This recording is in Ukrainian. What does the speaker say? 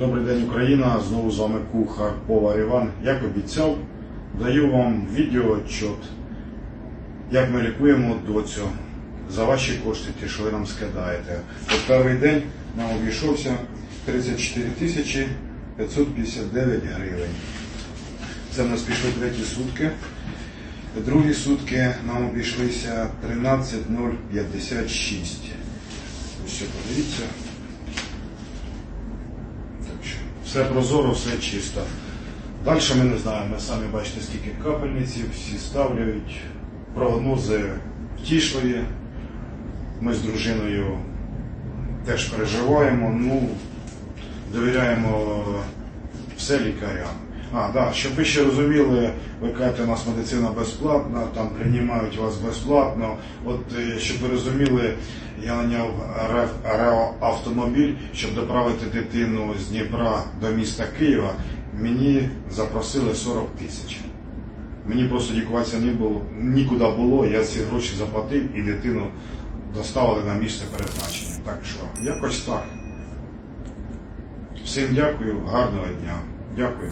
Добрий день, Україна! Знову з вами кухар повар Іван. Як обіцяв, даю вам відеоотчет, як ми лікуємо доцю за ваші кошти, ті, що ви нам скидаєте. От перший день нам обійшовся 34 тисячі 559 гривень. Це в нас пішли треті сутки. Другі сутки нам обійшлися 13,056. Ось подивіться. Так що все прозоро, все чисто. Далі ми не знаємо, ми самі бачите, скільки капельниців, всі ставляють, прогнози втішливі. Ми з дружиною теж переживаємо, ну, довіряємо все лікарям. А, да, щоб ви ще розуміли, ви кажете, у нас медицина безплатна, там приймають вас безплатно. От е, щоб ви розуміли, я наняв РЕО автомобіль, щоб доправити дитину з Дніпра до міста Києва. Мені запросили 40 тисяч. Мені просто лікуватися не було, нікуди було, я ці гроші заплатив і дитину доставили на місце перезначення. Так що, якось так. Всім дякую, гарного дня. Дякую.